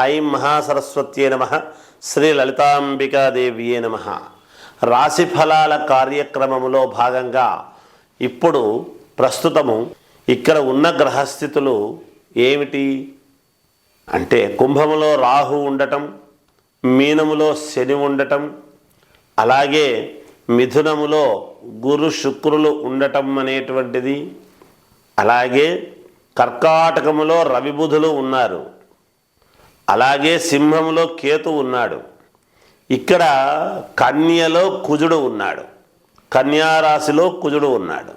ఐం మహాసరస్వత్యే నమ. శ్రీ లలితాంబికాదేవియే నమ. రాశి ఫలాల కార్యక్రమములో భాగంగా ఇప్పుడు ప్రస్తుతము ఇక్కడ ఉన్న గ్రహస్థితులు ఏమిటి? అంటే కుంభములో రాహు ఉండటం మీనములో శని ఉండటం అలాగే మిథునములో గురు శుక్రులు ఉండటం అనేటువంటిది. అలాగే కర్కాటకములో రవిబుధులు ఉన్నారు. అలాగే సింహంలో కేతు ఉన్నాడు. ఇక్కడ కన్యలో కుజుడు ఉన్నాడు. కన్యారాశిలో కుజుడు ఉన్నాడు.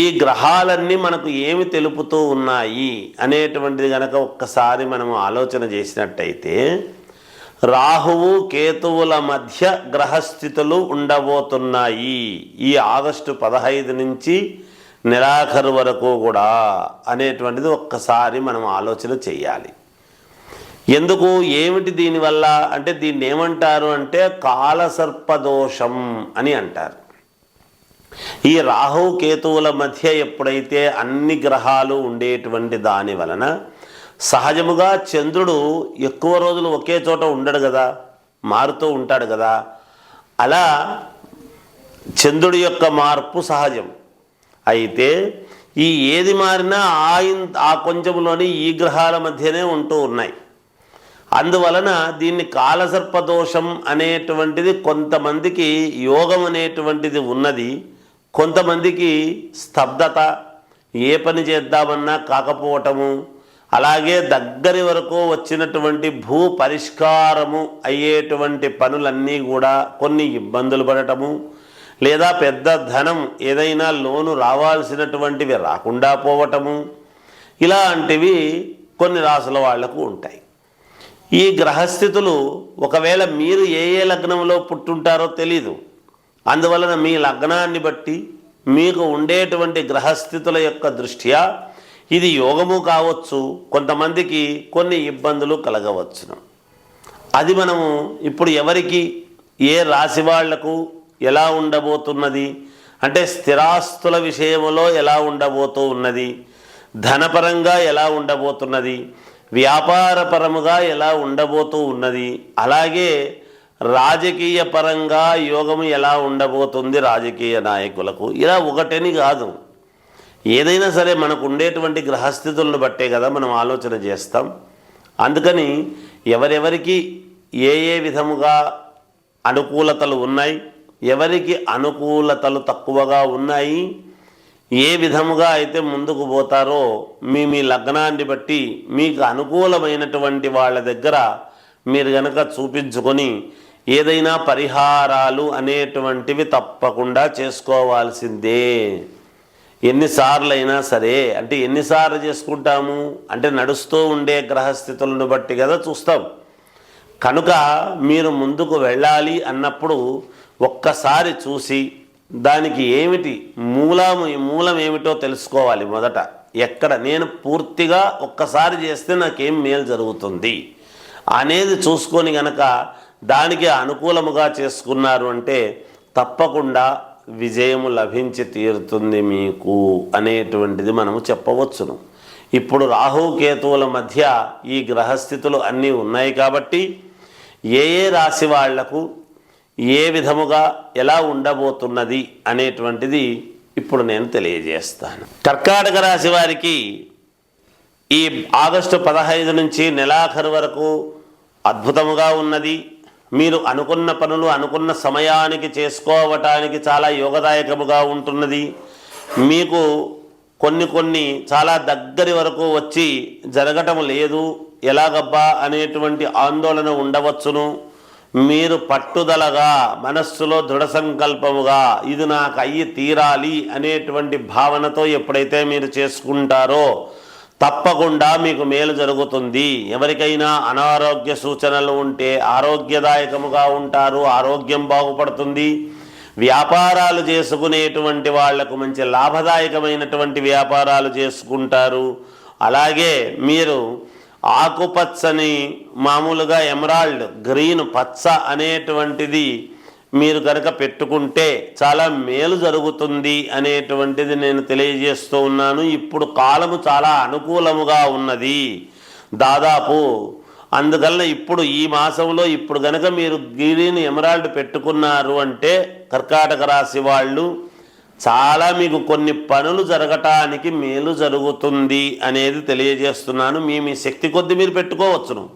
ఈ గ్రహాలన్నీ మనకు ఏమి తెలుపుతూ ఉన్నాయి అనేటువంటిది గనక ఒక్కసారి మనం ఆలోచన చేసినట్టయితే రాహువు కేతువుల మధ్య గ్రహస్థితులు ఉండబోతున్నాయి ఈ ఆగస్టు పదహైదు నుంచి నెలాఖరు వరకు కూడా అనేటువంటిది ఒక్కసారి మనం ఆలోచన చేయాలి. ఎందుకు? ఏమిటి దీనివల్ల అంటే దీన్ని ఏమంటారు అంటే కాలసర్పదోషం అని అంటారు. ఈ రాహు కేతువుల మధ్య ఎప్పుడైతే అన్ని గ్రహాలు ఉండేటువంటి దాని వలన సహజముగా చంద్రుడు ఎక్కువ రోజులు ఒకే చోట ఉండడు కదా మారుతూ ఉంటాడు కదా అలా చంద్రుడి యొక్క మార్పు సహజం. అయితే ఈ ఏది మారినా ఆ ఆ కొంచెంలోని ఈ గ్రహాల మధ్యనే ఉంటూ ఉన్నాయి. అందువలన దీన్ని కాలసర్పదోషం అనేటువంటిది కొంతమందికి యోగం అనేటువంటిది ఉన్నది కొంతమందికి స్తబ్దత ఏ పని చేద్దామన్నా కాకపోవటము అలాగే దగ్గరి వరకు వచ్చినటువంటి భూ పరిష్కారము అయ్యేటువంటి పనులన్నీ కూడా కొన్ని ఇబ్బందులు పడటము లేదా పెద్ద ధనం ఏదైనా లోను రావాల్సినటువంటివి రాకుండా పోవటము ఇలాంటివి కొన్ని రాసుల వాళ్ళకు ఉంటాయి. ఈ గ్రహస్థితులు ఒకవేళ మీరు ఏ ఏ లగ్నంలో పుట్టుంటారో తెలీదు. అందువలన మీ లగ్నాన్ని బట్టి మీకు ఉండేటువంటి గ్రహస్థితుల యొక్క దృష్ట్యా ఇది యోగము కావచ్చు కొంతమందికి కొన్ని ఇబ్బందులు కలగవచ్చును. అది మనము ఇప్పుడు ఎవరికి ఏ రాశి వాళ్ళకు ఎలా ఉండబోతున్నది అంటే స్థిరాస్తుల విషయంలో ఎలా ఉండబోతూ ఉన్నది ధనపరంగా ఎలా ఉండబోతున్నది వ్యాపారపరముగా ఎలా ఉండబోతూ ఉన్నది అలాగే రాజకీయ పరంగా యోగము ఎలా ఉండబోతుంది రాజకీయ నాయకులకు. ఇలా ఒకటని కాదు. ఏదైనా సరే మనకు ఉండేటువంటి గ్రహస్థితులను బట్టే కదా మనం ఆలోచన చేస్తాం. అందుకని ఎవరెవరికి ఏ ఏ విధముగా అనుకూలతలు ఉన్నాయి ఎవరికి అనుకూలతలు తక్కువగా ఉన్నాయి ఏ విధముగా అయితే ముందుకు పోతారో మీ మీ లగ్నాన్ని బట్టి మీకు అనుకూలమైనటువంటి వాళ్ళ దగ్గర మీరు గనక చూపించుకొని ఏదైనా పరిహారాలు అనేటువంటివి తప్పకుండా చేసుకోవాల్సిందే. ఎన్నిసార్లు అయినా సరే అంటే ఎన్నిసార్లు చేసుకుంటాము? అంటే నడుస్తూ ఉండే గ్రహస్థితులను బట్టి కదా చూస్తాం. కనుక మీరు ముందుకు వెళ్ళాలి అన్నప్పుడు ఒక్కసారి చూసి దానికి ఏమిటి మూలము మూలం ఏమిటో తెలుసుకోవాలి మొదట. ఎక్కడ? నేను పూర్తిగా ఒక్కసారి చేస్తే నాకేం మేలు జరుగుతుంది? అనేది చూసుకొని గనక దానికి అనుకూలముగా చేసుకున్నారు అంటే తప్పకుండా విజయము లభించి తీరుతుంది మీకు అనేటువంటిది మనము చెప్పవచ్చును. ఇప్పుడు రాహుకేతువుల మధ్య ఈ గ్రహస్థితులు అన్నీ ఉన్నాయి కాబట్టి ఏ ఏ రాశి వాళ్ళకు ఏ విధముగా ఎలా ఉండబోతున్నది అనేటువంటిది ఇప్పుడు నేను తెలియజేస్తాను. కర్కాటక రాశి వారికి ఈ ఆగస్టు పదహైదు నుంచి నెలాఖరు వరకు అద్భుతముగా ఉన్నది. మీరు అనుకున్న పనులు అనుకున్న సమయానికి చేసుకోవటానికి చాలా యోగదాయకముగా ఉంటున్నది. మీకు కొన్ని కొన్ని చాలా దగ్గరి వరకు వచ్చి జరగటం లేదు. ఎలాగబ్బా అనేటువంటి ఆందోళన ఉండవచ్చును. మీరు పట్టుదలగా మనస్సులో దృఢ సంకల్పముగా ఇది నాకు అయ్యి తీరాలి అనేటువంటి భావనతో ఎప్పుడైతే మీరు చేసుకుంటారో తప్పకుండా మీకు మేలు జరుగుతుంది. ఎవరికైనా అనారోగ్య సూచనలు ఉంటే ఆరోగ్యదాయకముగా ఉంటారు ఆరోగ్యం బాగుపడుతుంది. వ్యాపారాలు చేసుకునేటువంటి వాళ్ళకు మంచి లాభదాయకమైనటువంటి వ్యాపారాలు చేసుకుంటారు. అలాగే మీరు ఆకుపచ్చని మామూలుగా ఎమరాల్డ్ గ్రీన్ పచ్చ అనేటువంటిది మీరు కనుక పెట్టుకుంటే చాలా మేలు జరుగుతుంది అనేటువంటిది నేను తెలియజేస్తూ ఉన్నాను. ఇప్పుడు కాలము చాలా అనుకూలముగా ఉన్నది. దాదాపు అందువల్ల ఇప్పుడు ఈ మాసంలో ఇప్పుడు గనక మీరు గ్రీన్ ఎమరాల్డ్ పెట్టుకున్నారు అంటే కర్కాటక రాశి వాళ్ళు చాలా మీకు కొన్ని పనులు జరగటానికి మేలు జరుగుతుంది అనేది తెలియజేస్తున్నాను. మీ మీ శక్తి కొద్ది మీరు పెట్టుకోవచ్చును.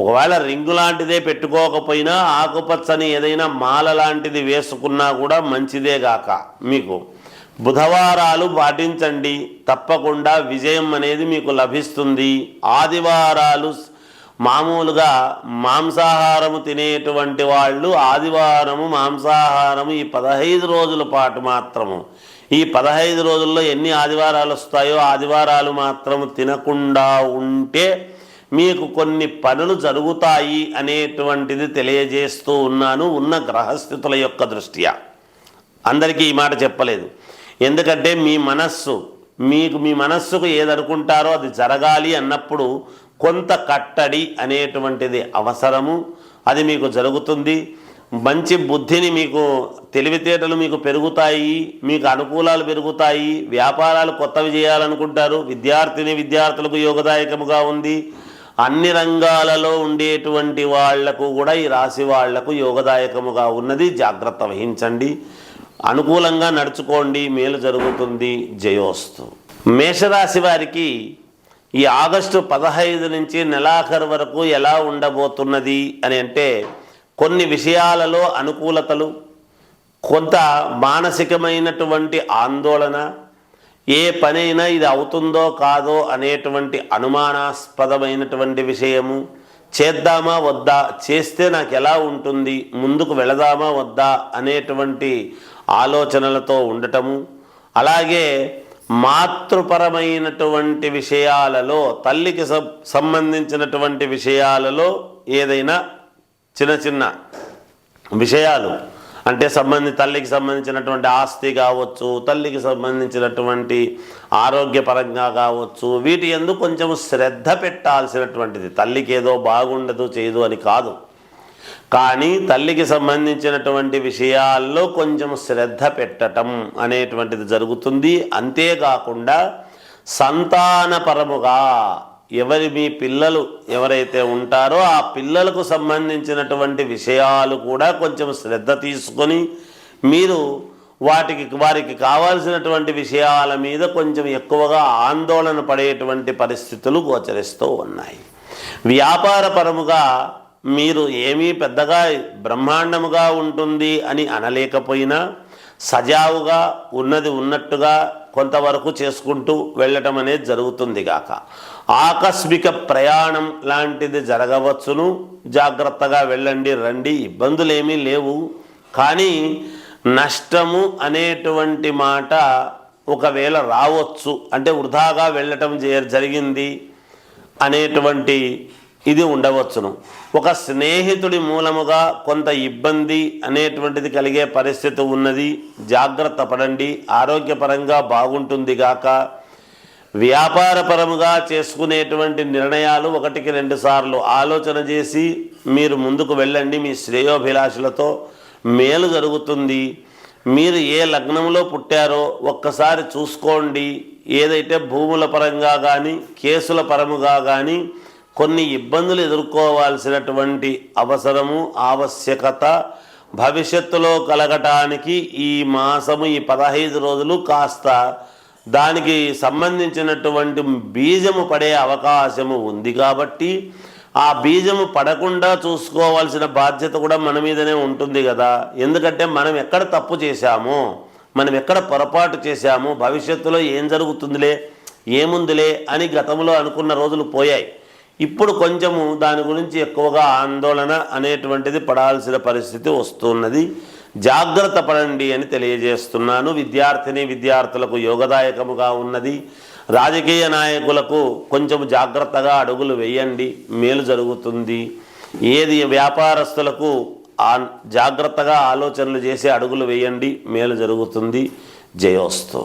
ఒకవేళ రింగు లాంటిదే పెట్టుకోకపోయినా ఆకుపచ్చని ఏదైనా మాల లాంటిది వేసుకున్నా కూడా మంచిదే గాక మీకు. బుధవారాలు పాటించండి. తప్పకుండా విజయం అనేది మీకు లభిస్తుంది. ఆదివారాలు మామూలుగా మాంసాహారము తినేటువంటి వాళ్ళు ఆదివారము మాంసాహారము ఈ పదహైదు రోజుల పాటు మాత్రము. ఈ పదహైదు రోజుల్లో ఎన్ని ఆదివారాలు వస్తాయో ఆదివారాలు మాత్రము తినకుండా ఉంటే మీకు కొన్ని పనులు జరుగుతాయి అనేటువంటిది తెలియజేస్తూ ఉన్నాను ఉన్న గ్రహస్థితుల యొక్క దృష్ట్యా. అందరికీ ఈ మాట చెప్పలేదు. ఎందుకంటే మీ మనస్సు మీకు మీ మనస్సుకు ఏదనుకుంటారో అది జరగాలి అన్నప్పుడు కొంత కట్టడి అనేటువంటిది అవసరము. అది మీకు జరుగుతుంది. మంచి బుద్ధిని మీకు తెలివితేటలు మీకు పెరుగుతాయి. మీకు అనుకూలాలు పెరుగుతాయి. వ్యాపారాలు కొత్తవి చేయాలనుకుంటారు. విద్యార్థిని విద్యార్థులకు యోగదాయకముగా ఉంది. అన్ని రంగాలలో ఉండేటువంటి వాళ్ళకు కూడా ఈ రాశి వాళ్ళకు యోగదాయకముగా ఉన్నది. జాగ్రత్త వహించండి. అనుకూలంగా నడుచుకోండి. మేలు జరుగుతుంది. జయోస్తు. మేషరాశి వారికి ఈ ఆగస్టు పదహైదు నుంచి నెలాఖరు వరకు ఎలా ఉండబోతున్నది అని అంటే కొన్ని విషయాలలో అనుకూలతలు కొంత మానసికమైనటువంటి ఆందోళన ఏ పనైనా ఇది అవుతుందో కాదో అనేటువంటి అనుమానాస్పదమైనటువంటి విషయము. చేద్దామా వద్దా? చేస్తే నాకు ఎలా ఉంటుంది? ముందుకు వెళదామా వద్దా? అనేటువంటి ఆలోచనలతో ఉండటము. అలాగే మాతృపరమైనటువంటి విషయాలలో తల్లికి సంబంధించినటువంటి విషయాలలో ఏదైనా చిన్న చిన్న విషయాలు. అంటే సంబంధి తల్లికి సంబంధించినటువంటి ఆస్తి కావచ్చు తల్లికి సంబంధించినటువంటి ఆరోగ్యపరంగా కావచ్చు వీటి ఎందు కొంచెం శ్రద్ధ పెట్టాల్సినటువంటిది. తల్లికి ఏదో బాగుండదు చేయదు అని కాదు. కానీ తల్లికి సంబంధించినటువంటి విషయాల్లో కొంచెం శ్రద్ధ పెట్టటం అనేటువంటిది జరుగుతుంది. అంతేకాకుండా సంతానపరముగా ఎవరి మీ పిల్లలు ఎవరైతే ఉంటారో ఆ పిల్లలకు సంబంధించినటువంటి విషయాలు కూడా కొంచెం శ్రద్ధ తీసుకొని మీరు వాటికి వారికి కావాల్సినటువంటి విషయాల మీద కొంచెం ఎక్కువగా ఆందోళన పడేటువంటి పరిస్థితులు గోచరిస్తూ ఉన్నాయి. వ్యాపారపరముగా మీరు ఏమీ పెద్దగా బ్రహ్మాండముగా ఉంటుంది అని అనలేకపోయినా సజావుగా ఉన్నది ఉన్నట్టుగా కొంతవరకు చేసుకుంటూ వెళ్ళటం అనేది జరుగుతుంది గాక. ఆకస్మిక ప్రయాణం లాంటిది జరగవచ్చును. జాగ్రత్తగా వెళ్ళండి రండి ఇబ్బందులు ఏమీ లేవు. కానీ నష్టము అనేటువంటి మాట ఒకవేళ రావచ్చు అంటే వృధాగా వెళ్ళటం జరిగింది అనేటువంటి ఇది ఉండవచ్చును. ఒక స్నేహితుడి మూలముగా కొంత ఇబ్బంది అనేటువంటిది కలిగే పరిస్థితి ఉన్నది. జాగ్రత్త పడండి. ఆరోగ్యపరంగా బాగుంటుంది గాక. వ్యాపారపరముగా చేసుకునేటువంటి నిర్ణయాలు ఒకటికి రెండు సార్లు ఆలోచన చేసి మీరు ముందుకు వెళ్ళండి మీ శ్రేయోభిలాషులతో. మేలు జరుగుతుంది. మీరు ఏ లగ్నంలో పుట్టారో ఒక్కసారి చూసుకోండి. ఏదైతే భూముల పరంగా కానీ కేసుల పరముగా కానీ కొన్ని ఇబ్బందులు ఎదుర్కోవాల్సినటువంటి అవసరము ఆవశ్యకత భవిష్యత్తులో కలగటానికి ఈ మాసము ఈ పదహైదు రోజులు కాస్త దానికి సంబంధించినటువంటి బీజము పడే అవకాశము ఉంది కాబట్టి ఆ బీజము పడకుండా చూసుకోవాల్సిన బాధ్యత కూడా మన మీదనే ఉంటుంది కదా. ఎందుకంటే మనం ఎక్కడ తప్పు చేశామో మనం ఎక్కడ పొరపాటు చేశామో భవిష్యత్తులో ఏం జరుగుతుందిలే ఏముందిలే అని గతంలో అనుకున్న రోజులు పోయాయి. ఇప్పుడు కొంచెము దాని గురించి ఎక్కువగా ఆందోళన అనేటువంటిది పడాల్సిన పరిస్థితి వస్తున్నది. జాగ్రత్త పడండి అని తెలియజేస్తున్నాను. విద్యార్థిని విద్యార్థులకు యోగదాయకముగా ఉన్నది. రాజకీయ నాయకులకు కొంచెం జాగ్రత్తగా అడుగులు వేయండి. మేలు జరుగుతుంది. ఏది వ్యాపారస్తులకు జాగ్రత్తగా ఆలోచనలు చేసి అడుగులు వేయండి. మేలు జరుగుతుంది. జయోస్తు.